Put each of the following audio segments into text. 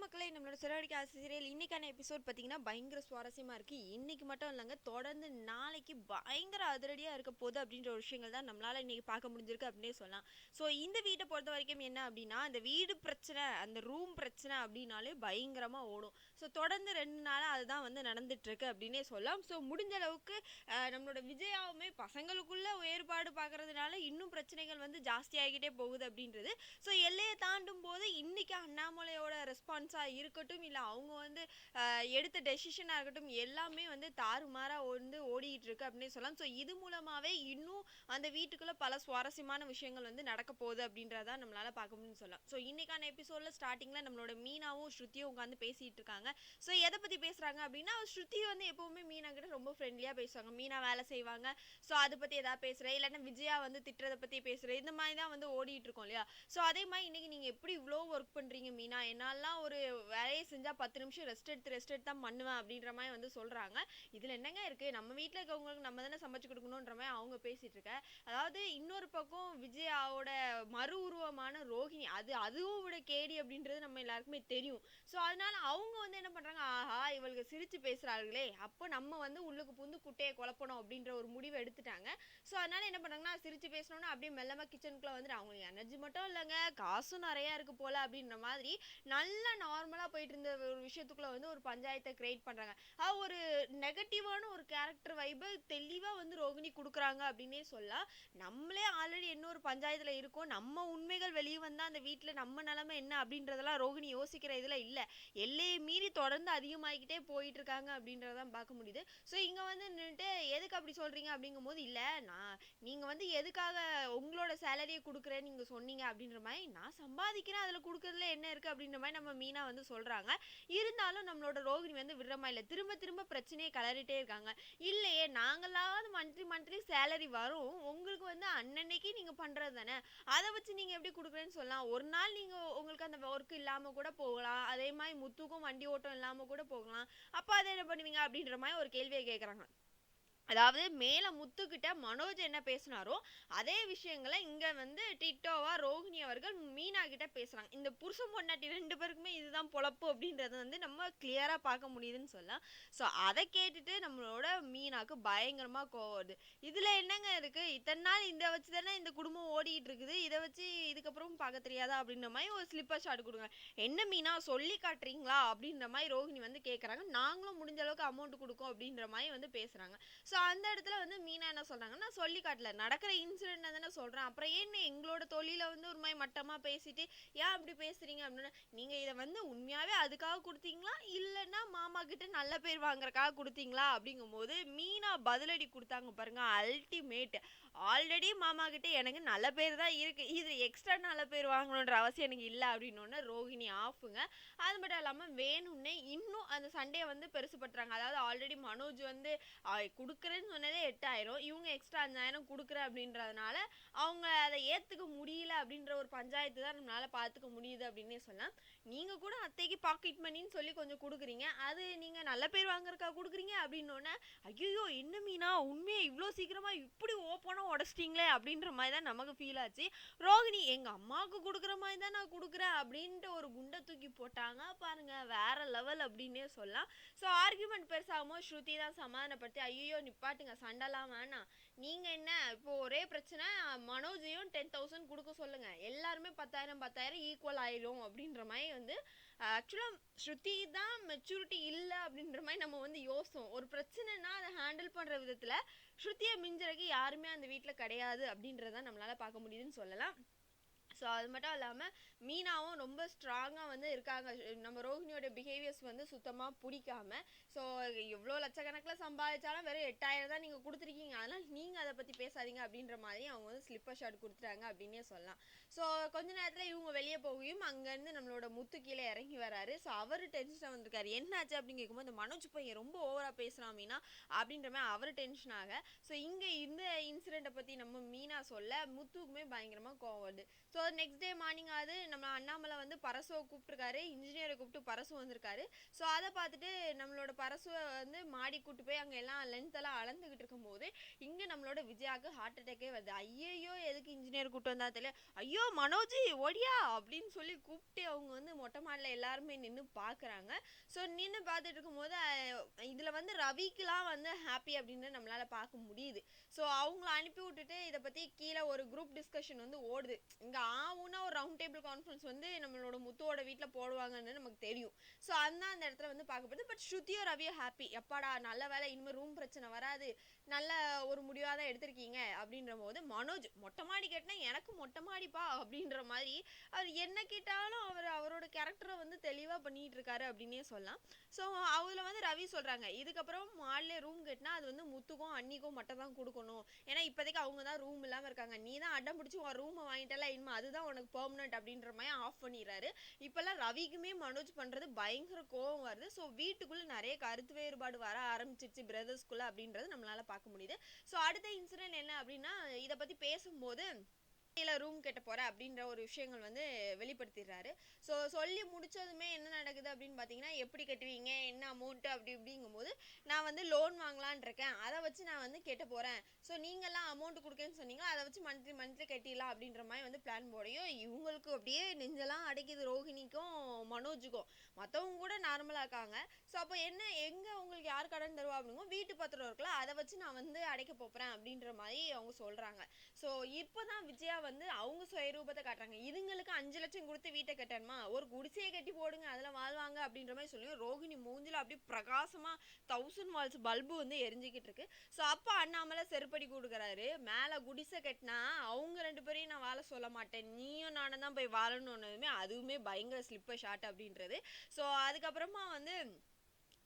மக்களே நம்மளோட சிறகடிக்க ஆசிரியர் இன்றைக்கான எபிசோட் பார்த்தீங்கன்னா பயங்கர சுவாரஸ்யமாக இருக்குது இன்றைக்கி மட்டும் இல்லைங்க தொடர்ந்து நாளைக்கு பயங்கர அதிரடியாக இருக்க போகுது அப்படின்ற ஒரு விஷயங்கள் தான் நம்மளால் இன்னைக்கு பார்க்க முடிஞ்சிருக்கு அப்படின்னே சொல்லலாம். ஸோ இந்த வீட்டை பொறுத்த வரைக்கும் என்ன அப்படின்னா அந்த வீடு பிரச்சனை அந்த ரூம் பிரச்சனை அப்படின்னாலே பயங்கரமாக ஓடும். ஸோ தொடர்ந்து ரெண்டு நாளாக அதுதான் வந்து நடந்துகிட்ருக்கு அப்படின்னே சொல்லலாம். ஸோ முடிஞ்ச அளவுக்கு நம்மளோட விஜயாவுமே பசங்களுக்குள்ள வேறுபாடு பார்க்கறதுனால இன்னும் பிரச்சனைகள் வந்து ஜாஸ்தியாகிட்டே போகுது அப்படின்றது. ஸோ எல்லையை தாண்டும் போது இன்றைக்கி அண்ணாமலையோட ரெஸ்பான்ஸ் ரெஸ்பான்ஸாக இருக்கட்டும் இல்லை அவங்க வந்து எடுத்த டெசிஷனாக இருக்கட்டும் எல்லாமே வந்து தாறுமாறாக வந்து ஓடிக்கிட்டு இருக்கு அப்படின்னு சொல்லலாம். ஸோ இது மூலமாகவே இன்னும் அந்த வீட்டுக்குள்ளே பல சுவாரஸ்யமான விஷயங்கள் வந்து நடக்க போகுது அப்படின்றத நம்மளால் பார்க்க முடியும்னு சொல்லலாம். ஸோ இன்றைக்கான எபிசோட்ல ஸ்டார்டிங்கில் நம்மளோட மீனாவும் ஸ்ருதியும் உட்காந்து பேசிகிட்டு இருக்காங்க ஸோ எதை பற்றி பேசுகிறாங்க அப்படின்னா ஸ்ருதி வந்து எப்போவுமே மீனா கிட்ட ரொம்ப ஃப்ரெண்ட்லியாக பேசுவாங்க. மீனா வேலை செய்வாங்க. ஸோ அதை பற்றி எதாவது பேசுகிறேன் இல்லைன்னா விஜயா வந்து திட்டுறதை பற்றி பேசுகிறேன் இந்த மாதிரி தான் வந்து ஓடிட்டு இருக்கோம் இல்லையா? ஸோ அதே மாதிரி இன்றைக்கி நீங்கள் எப்படி இவ்வளோ ஒர்க் பண்ணுறீங்க மீனா? என்னாலாம் ஒரு வேலையை செஞ்சால் பத்து நிமிஷம் ரெஸ்ட் எடுத்து ரெஸ்ட் எடுத்து தான் பண்ணுவேன் அப்படின்ற மாதிரி வந்து சொல்கிறாங்க இதில் என்னங்க இருக்கு? நம்ம வீட்டில் இருக்கவங்களுக்கு நம்ம தானே சமைச்சு கொடுக்கணுன்ற மாதிரி அவங்க பேசிகிட்டு இருக்க. அதாவது இன்னொரு பக்கம் விஜயாவோட மறு உருவமான ரோஹிணி அது அதுவும் விட கேடி அப்படின்றது நம்ம எல்லாருக்குமே தெரியும். ஸோ அதனால அவங்க வந்து என்ன பண்ணுறாங்க ஆஹா இவளுக்கு சிரித்து பேசுகிறார்களே அப்போ நம்ம வந்து உள்ளுக்கு புந்து குட்டையை குழப்பணும் அப்படின்ற ஒரு முடிவை எடுத்துட்டாங்க. ஸோ அதனால என்ன பண்ணாங்கன்னா சிரித்து பேசணும்னா அப்படியே மெல்லமாக கிச்சனுக்குள்ளே வந்துட்டு அவங்களுக்கு எனர்ஜி மட்டும் இல்லைங்க காசும் நிறையா இருக்கு போல் அப்படின்ற மாதிரி நல்லா நார்மலாக போயிட்டு இருந்த ஒரு விஷயத்துக்குள்ள வந்து ஒரு பஞ்சாயத்தை கிரியேட் பண்ணுறாங்க அது ஒரு நெகட்டிவான ஒரு கேரக்டர் வைபை தெளிவாக வந்து ரோகிணி கொடுக்குறாங்க அப்படின்னே சொல்லலாம். நம்மளே ஆல்ரெடி என்ன ஒரு பஞ்சாயத்தில் இருக்கோம். நம்ம உண்மைகள் வெளியே வந்தால் அந்த வீட்டில் நம்ம நிலைமை என்ன அப்படின்றதெல்லாம் ரோகிணி யோசிக்கிற இதில் இல்லை. எல்லையை மீறி தொடர்ந்து அதிகமாகிக்கிட்டே போயிட்டு இருக்காங்க அப்படின்றதான் பார்க்க முடியுது. ஸோ இங்கே வந்து நின்றுட்டு எதுக்கு அப்படி சொல்கிறீங்க அப்படிங்கும் போது இல்லை நான் நீங்கள் வந்து எதுக்காக உங்களோட சேலரியை கொடுக்குறேன்னு நீங்கள் சொன்னீங்க அப்படின்ற மாதிரி நான் சம்பாதிக்கிறேன் அதில் கொடுக்குறதுல என்ன இருக்குது அப்படின்ற மாதிரி நம்ம மீனா வந்து சொல்றாங்க. இருந்தாலும் நம்மளோட ரோகிணி வந்து விடுறமா இல்லை. திரும்ப திரும்ப பிரச்சனையை கலரிட்டே இருக்காங்க. இல்லையே நாங்களாவது மந்த்லி மந்த்லி சேலரி வரும். உங்களுக்கு வந்து அன்னன்னைக்கு நீங்க பண்றது தானே? அதை வச்சு நீங்க எப்படி கொடுக்குறேன்னு சொல்லலாம். ஒரு நாள் நீங்கள் உங்களுக்கு அந்த ஒர்க் இல்லாமல் கூட போகலாம். அதே மாதிரி முத்துக்கும் வண்டி ஓட்டம் இல்லாம கூட போகலாம். அப்போ அதை என்ன பண்ணுவீங்க அப்படின்ற மாதிரி ஒரு கேள்வியை கேட்குறாங்க அதாவது மேலே முத்துக்கிட்ட மனோஜ் என்ன பேசினாரோ அதே விஷயங்களை இங்கே வந்து டிட்டோவா ரோஹிணி அவர்கள் மீனா கிட்ட பேசுகிறாங்க இந்த புருஷன் பொண்டாட்டி ரெண்டு பேருக்குமே இதுதான் பொழப்பு அப்படின்றத வந்து நம்ம கிளியராக பார்க்க முடியுதுன்னு சொல்லலாம். ஸோ அதை கேட்டுட்டு நம்மளோட மீனாக்கு பயங்கரமாக கோவம் வருது. இதில் என்னங்க இருக்கு? இத்தனை நாள் இதை வச்சு தானே இந்த குடும்பம் ஓடிக்கிட்டு இருக்குது. இதை வச்சு இதுக்கப்புறம் பார்க்க தெரியாதா அப்படின்ற மாதிரி ஒரு ஸ்லிப்பர் ஷாட் கொடுங்க என்ன மீனா சொல்லி காட்டுறீங்களா? அப்படின்ற மாதிரி ரோஹிணி வந்து கேட்குறாங்க நாங்களும் முடிஞ்ச அளவுக்கு அமௌண்ட் கொடுக்கோம் அப்படின்ற மாதிரி வந்து பேசுகிறாங்க ஸோ அந்த இடத்துல வந்து மீனா என்ன சொல்கிறாங்கன்னா நான் சொல்லி காட்டல. நடக்கிற இன்சிடென்ட் தானே சொல்றேன். அப்புறம் ஏன் எங்களோட தொழில வந்து ஒரு மாதிரி மட்டமா பேசிட்டு ஏன் அப்படி பேசுறீங்க? அப்படின்னா. நீங்க இதை வந்து உண்மையாவே அதுக்காக கொடுத்தீங்களா? இல்லைன்னா மாமா கிட்ட நல்ல பேர் வாங்குறதுக்காக கொடுத்தீங்களா? அப்படிங்கும்போது மீனா பதிலடி கொடுத்தாங்க பாருங்க அல்டிமேட் ஆல்ரெடி மாமா கிட்ட எனக்கு நல்ல பேர் தான் இருக்கு. இது எக்ஸ்ட்ரா நல்ல பேர் வாங்கணுன்ற அவசியம் எனக்கு இல்லை அப்படின்னு ரோஹிணி ஆஃபுங்க. அது மட்டும் இல்லாமல் வேணும்னே இன்னும் அந்த சண்டையை வந்து பெருசுப்படுத்துறாங்க அதாவது ஆல்ரெடி மனோஜ் வந்து கொடுக்குற கொடுக்குறேன்னு சொன்னதே எட்டாயிரம். இவங்க எக்ஸ்ட்ரா அஞ்சாயிரம் கொடுக்குற அப்படின்றதுனால அவங்க அதை ஏற்றுக்க முடியல அப்படின்ற ஒரு பஞ்சாயத்து தான் நம்மளால பார்த்துக்க முடியுது அப்படின்னே சொல்லலாம். நீங்கள் கூட அத்தைக்கு பாக்கெட் மணின்னு சொல்லி கொஞ்சம் கொடுக்குறீங்க. அது நீங்கள் நல்ல பேர் வாங்குறதுக்காக கொடுக்குறீங்க அப்படின்னோடனே ஐயோ என்ன மீனா? உண்மையை இவ்வளோ சீக்கிரமாக இப்படி ஓப்பனாக உடச்சிட்டிங்களே அப்படின்ற மாதிரி தான் நமக்கு ஃபீல் ஆச்சு. ரோகிணி எங்கள் அம்மாவுக்கு கொடுக்குற மாதிரி தான் நான் கொடுக்குறேன் அப்படின்ட்டு ஒரு குண்டை தூக்கி போட்டாங்க. பாருங்க வேறு லெவல் அப்படின்னே சொல்லலாம். ஸோ ஆர்குமெண்ட் பெருசாகும் ஸ்ருதி தான் சமாதானப்படுத்தி ஐயோ நிப்பாட்டுங்க சண்டைலாம் வேணாம். நீங்க என்ன இப்போ ஒரே பிரச்சனை மனோஜையும் டென் தௌசண்ட் கொடுக்க சொல்லுங்க. எல்லாருமே பத்தாயிரம் பத்தாயிரம் ஈக்குவல் ஆயிரும் அப்படின்ற மாதிரி வந்து ஆக்சுவலாக ஸ்ருதி தான் மெச்சூரிட்டி இல்லை அப்படின்ற மாதிரி நம்ம வந்து யோசித்தோம் ஒரு பிரச்சனைனா அதை ஹேண்டில் பண்ணுற விதத்தில் ஸ்ருதியை மிஞ்சிறக்கு யாருமே அந்த வீட்டில் கிடையாது அப்படின்றத நம்மளால பார்க்க முடியுதுன்னு சொல்லலாம். ஸோ அது மட்டும் இல்லாமல் மீனாவும் ரொம்ப ஸ்ட்ராங்காக வந்து இருக்காங்க. நம்ம ரோஹிணியோட பிஹேவியர்ஸ் வந்து சுத்தமாக பிடிக்காம ஸோ எவ்வளோ லட்சக்கணக்கில் சம்பாதிச்சாலும் வெறும் எட்டாயிரம் தான் நீங்கள் கொடுத்துருக்கீங்க. அதனால் நீங்கள் அதை பற்றி பேசாதீங்க அப்படின்ற மாதிரி அவங்க வந்து ஸ்லிப்பர் ஷாட் கொடுத்துட்டாங்க அப்படின்னே சொல்லலாம். ஸோ கொஞ்ச நேரத்தில் இவங்க வெளியே போகையும் அங்கேருந்து நம்மளோட முத்து கீழே இறங்கி வராரு. ஸோ அவர் டென்ஷனாக வந்திருக்காரு. என்னாச்சு? அப்படின்னு கேட்கும்போது இந்த மனோஜ் பையன் ரொம்ப ஓவராக பேசுகிறான் மீனா அப்படின்ற மாதிரி அவர் டென்ஷன் ஆக ஸோ இங்கே இந்த இன்சிடெண்ட்டை பற்றி நம்ம மீனா சொல்ல முத்துக்குமே பயங்கரமாக கோவம் வருது. ஸோ நெக்ஸ்ட் டே மார்னிங் ஆகுது. நம்ம அண்ணாமலை வந்து பரசுவை கூப்பிட்டுருக்காரு. இன்ஜினியரை கூப்பிட்டு பரசு வந்திருக்காரு. ஸோ அதை பார்த்துட்டு நம்மளோட பரசுவை வந்து மாடி கூட்டு போய் அங்கே எல்லாம் லென்த் எல்லாம் அளந்துக்கிட்டு இருக்கும்போது இங்கே நம்மளோட விஜயாவுக்கு ஹார்ட் அட்டாக்கே வருது. ஐயையோ எதுக்கு இன்ஜினியர் கூப்பிட்டு வந்தா தெரியல. ஐயோ மனோஜி ஒடியா அப்படின்னு சொல்லி கூப்பிட்டு அவங்க வந்து மொட்டை மாடியில் எல்லாருமே நின்று பார்க்குறாங்க ஸோ நின்று பார்த்துட்டு இருக்கும்போது இதில் வந்து ரவிக்கெலாம் வந்து ஹாப்பி அப்படின்னு நம்மளால் பார்க்க முடியுது. ஸோ அவங்கள அனுப்பி விட்டுட்டு இதை பற்றி கீழே ஒரு குரூப் டிஸ்கஷன் வந்து ஓடுது. இங்கே ஆவுன்னா ஒரு ரவுண்ட் டேபிள் கான்ஃபரன்ஸ் வந்து நம்மளோட முத்துவோட வீட்டில் போடுவாங்கன்னு நமக்கு தெரியும். ஸோ அந்த அந்த இடத்துல வந்து பார்க்கப்படுது பட் ஸ்ருதியோ ரவியோ ஹாப்பி எப்பாடா நல்ல வேலை இனிமேல் ரூம் பிரச்சனை வராது. நல்ல ஒரு முடிவாக தான் எடுத்திருக்கீங்க அப்படின்ற போது மனோஜ் மொட்டை மாடி கேட்டினா எனக்கு மொட்டை மாடிப்பா அப்படின்ற மாதிரி அவர் என்ன கேட்டாலும் அவர் அவரோட கேரக்டரை வந்து தெளிவாக பண்ணிட்டு இருக்காரு அப்படின்னே சொல்லலாம். ஸோ அதில் வந்து ரவி சொல்கிறாங்க இதுக்கப்புறம் மாலே ரூம் கேட்டினா அது வந்து முத்துக்கும் அன்னிக்கும் மட்டும் தான் கொடுக்கணும். ஏன்னா இப்போதைக்கு அவங்க தான் ரூம் இல்லாமல் இருக்காங்க. நீ தான் அடம் பிடிச்சி உன் ரூமை வாங்கிட்டல இனிமே அதுதான் உனக்கு பெர்மனன்ட் அப்படின்ற மாதிரி ஆஃப் பண்ணிடுறாரு. இப்போல்லாம் ரவிக்குமே மனோஜ் பண்ணுறது பயங்கர கோவம் வருது. ஸோ வீட்டுக்குள்ளே நிறைய கருத்து வேறுபாடு வர ஆரம்பிச்சிருச்சு பிரதர்ஸ்குள்ளே அப்படின்றது நம்மளால பார்க்க முடியுது. ஸோ அடுத்த இன்சிடென்ட் என்ன அப்படின்னா இதை பற்றி பேசும்போது இல்லை ரூம் கட்ட போகிறேன் அப்படின்ற ஒரு விஷயங்கள் வந்து வெளிப்படுத்திடுறாரு. ஸோ சொல்லி முடிச்சதுமே என்ன நடக்குது அப்படின்னு பார்த்தீங்கன்னா எப்படி கட்டுவீங்க? என்ன அமௌண்ட்டு அப்படி இப்படிங்கும்போது நான் வந்து லோன் வாங்கலான் இருக்கேன். அதை வச்சு நான் வந்து கட்ட போகிறேன் ஸோ நீங்கள்லாம் அமௌண்ட் கொடுக்கேன்னு சொன்னீங்களோ? அதை வச்சு மந்த்லி மந்த்லி கட்டிடலாம் அப்படின்ற மாதிரி வந்து பிளான் போடையும். இவங்களுக்கு அப்படியே நெஞ்செல்லாம் அடைக்குது. ரோஹிணிக்கும் மனோஜுக்கும். மற்றவங்க கூட நார்மலாக இருக்காங்க. ஸோ அப்போ என்ன எங்கே உங்களுக்கு யார் கடன் தருவா அப்படிங்கோ வீட்டு பத்திரம் இருக்குல்ல அதை வச்சு நான் வந்து அடைக்க போகிறேன் அப்படின்ற மாதிரி அவங்க சொல்கிறாங்க ஸோ இப்போ தான் விஜயா வந்து அவங்க சுயரூபத்தை காட்டுறாங்க. இதுங்களுக்கு அஞ்சு லட்சம் கொடுத்து வீட்டை கட்டணுமா? ஒரு குடிசையை கட்டி போடுங்க அதில் வாழ்வாங்க அப்படின்ற மாதிரி சொல்லி ரோஹிணி மூஞ்சில அப்படியே பிரகாசமாக தௌசண்ட் வால்ஸ் பல்பு வந்து எரிஞ்சுக்கிட்டு இருக்கு. ஸோ அப்போ அண்ணாமலை செருப்படி கொடுக்குறாரு. மேலே குடிசை கட்டினா அவங்க ரெண்டு பேரையும் நான் வாழ சொல்ல மாட்டேன். நீயும் நானும் தான் போய் வாழணுன்னதுமே அதுவுமே பயங்கர ஸ்லிப்பர் ஷாட் அப்படின்றது. ஸோ அதுக்கப்புறமா வந்து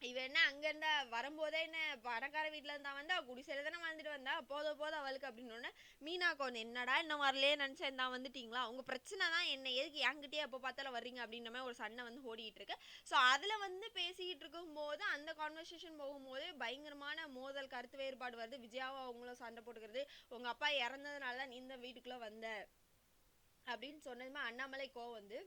இவ என்ன அங்க இருந்தா வரும்போதே என்ன பணக்கார வீட்டுல இருந்தா வந்தா குடிசையில தானே வாழ்ந்துட்டு வந்தா? போத போத அவளுக்கு அப்படின்னு உடனே மீனாக்கு ஒன்று என்னடா இன்னும் வரலையே நினைச்சேன் இருந்தா வந்துட்டீங்களா? உங்க பிரச்சனை தான் என்ன எதுக்கு என்கிட்டயே எப்போ பார்த்தாலும் வர்றீங்க? அப்படின்ற மாதிரி ஒரு சண்டை வந்து ஓடிட்டு இருக்கு. ஸோ அதுல வந்து பேசிக்கிட்டு இருக்கும்போது அந்த கான்வர்சேஷன் போகும்போது பயங்கரமான மோதல் கருத்து வேறுபாடு வருது. விஜயாவும் அவங்களும் சண்டை போட்டுக்கிறது உங்க அப்பா இறந்ததுனால தான் நீ இந்த வீட்டுக்குள்ள வந்த? அப்படின்னு சொன்னதுமே அண்ணாமலை கோவம் வந்து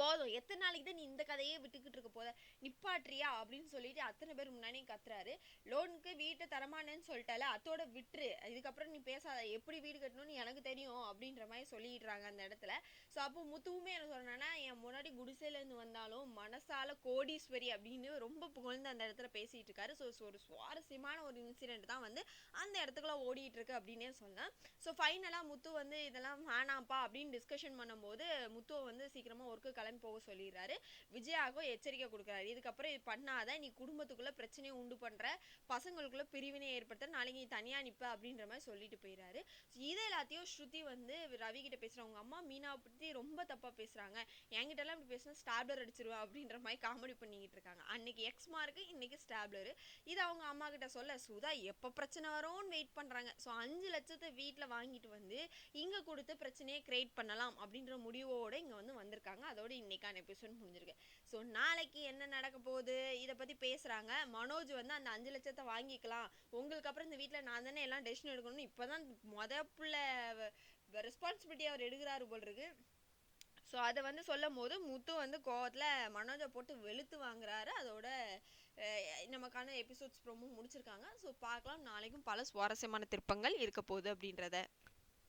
போதும். எத்தனை நாளைக்கு தான் நீ இந்த கதையே விட்டுக்கிட்டு இருக்க போத நிப்பாட்றியா அப்படின்னு சொல்லிட்டு அத்தனை பேர் முன்னாடி கத்துறாரு. லோனுக்கு வீட்டை தரமானேன்னு சொல்லிட்டால அத்தோட விட்டுரு. இதுக்கப்புறம் நீ பேசாத. எப்படி வீடு கட்டணும்னு எனக்கு தெரியும் அப்படின்ற மாதிரி சொல்லிடுறாங்க அந்த இடத்துல. ஸோ அப்போ முத்துவுமே என்ன சொல்றான்னா என் முன்னாடி குடிசையிலேருந்து வந்தாலும் மனசால கோடீஸ்வரி அப்படின்னு ரொம்ப புகழ்ந்து அந்த இடத்துல பேசிட்டு இருக்காரு. ஸோ ஒரு சுவாரஸ்யமான ஒரு இன்சிடென்ட் தான் வந்து அந்த இடத்துக்குள்ள ஓடிட்டு இருக்கு அப்படின்னே சொன்னேன் ஸோ ஃபைனலாக முத்து வந்து இதெல்லாம் வேணாம்ப்பா அப்படின்னு டிஸ்கஷன் பண்ணும்போது முத்துவை வந்து சீக்கிரமாக ஒர்க்கு கிளம்பி போக சொல்லிடுறாரு. விஜயாவுக்கும் எச்சரிக்கை கொடுக்குறாரு. இதுக்கப்புறம் இது பண்ணாத நீ குடும்பத்துக்குள்ள பிரச்சனையை உண்டு பண்ணுற பசங்களுக்குள்ள பிரிவினை ஏற்படுத்த நாளைக்கு நீ தனியாக நிற்ப அப்படின்ற மாதிரி சொல்லிட்டு போயிடுறாரு. இதை எல்லாத்தையும் ஸ்ருதி வந்து ரவி கிட்ட பேசுகிறாங்க அவங்க அம்மா மீனாவை பற்றி ரொம்ப தப்பாக பேசுகிறாங்க என்கிட்டலாம் இப்படி பேசினா ஸ்டாப்லர் அடிச்சிருவா அப்படின்ற மாதிரி காமெடி பண்ணிக்கிட்டு இருக்காங்க. அன்னைக்கு எக்ஸ் மார்க்கு இன்னைக்கு ஸ்டாப்லர் இது அவங்க அம்மா கிட்ட சொல்ல சுதா எப்போ பிரச்சனை வரும்னு வெயிட் பண்ணுறாங்க ஸோ அஞ்சு லட்சத்தை வீட்டில் வாங்கிட்டு வந்து இங்கே கொடுத்து பிரச்சனையை கிரியேட் பண்ணலாம் அப்படின்ற முடிவோடு இங்கே வந்து வந்திருக்காங்க. அதோட இன்னைக்கான எபிசோட் முடிஞ்சிருக்கு. ஸோ நாளைக்கு என்ன நடக்க போகுது? இதை பற்றி பேசுகிறாங்க மனோஜ் வந்து அந்த அஞ்சு லட்சத்தை வாங்கிக்கலாம். உங்களுக்கு அப்புறம் இந்த வீட்டில் நான் தானே எல்லாம் டெசிஷன் எடுக்கணும் இப்போதான் மொத புள்ள ரெஸ்பான்சிபிலிட்டி அவர் எடுக்கிறாரு போல் இருக்கு. ஸோ அதை வந்து சொல்லும் போது முத்து வந்து கோவத்தில் மனோஜை போட்டு வெளுத்து வாங்குறாரு. அதோட நமக்கான எபிசோட்ஸ் ரொம்ப முடிச்சிருக்காங்க. ஸோ பார்க்கலாம். நாளைக்கும் பல சுவாரஸ்யமான திருப்பங்கள் இருக்க போகுது அப்படின்றத.